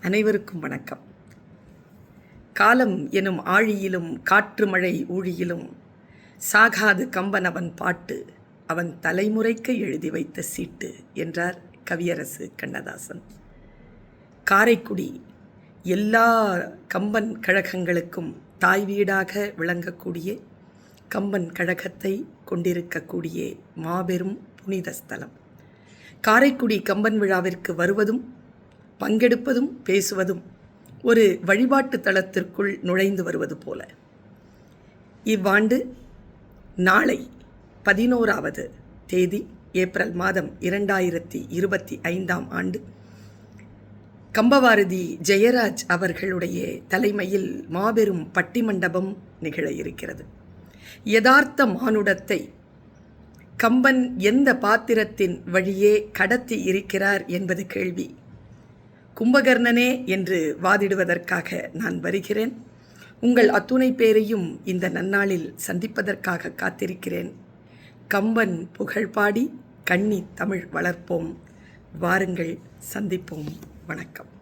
அனைவருக்கும் வணக்கம். காலம் எனும் ஆழியிலும் காற்று மழை ஊழியிலும் சாகாது கம்பன் அவன் பாட்டு அவன் தலைமுறைக்கு எழுதி வைத்த சீட்டு என்றார் கவியரசு கண்ணதாசன். காரைக்குடி எல்லா கம்பன் கழகங்களுக்கும் தாய் வீடாக விளங்கக்கூடிய கம்பன் கழகத்தை கொண்டிருக்கக்கூடிய மாபெரும் புனித ஸ்தலம். காரைக்குடி கம்பன் விழாவிற்கு வருவதும் பங்கெடுப்பதும் பேசுவதும் ஒரு வழிபாட்டு தளத்திற்குள் நுழைந்து வருவது போல. இவ்வாண்டு நாளை பதினோராவது தேதி ஏப்ரல் மாதம் இரண்டாயிரத்தி இருபத்தி ஐந்தாம் ஆண்டு கம்பவாரதி ஜெயராஜ் அவர்களுடைய தலைமையில் மாபெரும் பட்டி மண்டபம் நிகழ இருக்கிறது. யதார்த்த மானுடத்தை கம்பன் எந்த பாத்திரத்தின் வழியே கடத்தி இருக்கிறார் என்பது கேள்வி. கும்பகர்ணனே என்று வாதிடுவதற்காக நான் வருகிறேன். உங்கள் அத்துணை பேரையும் இந்த நன்னாளில் சந்திப்பதற்காக காத்திருக்கிறேன். கம்பன் புகழ்பாடி கண்ணி தமிழ் வளர்ப்போம். வாருங்கள் சந்திப்போம். வணக்கம்.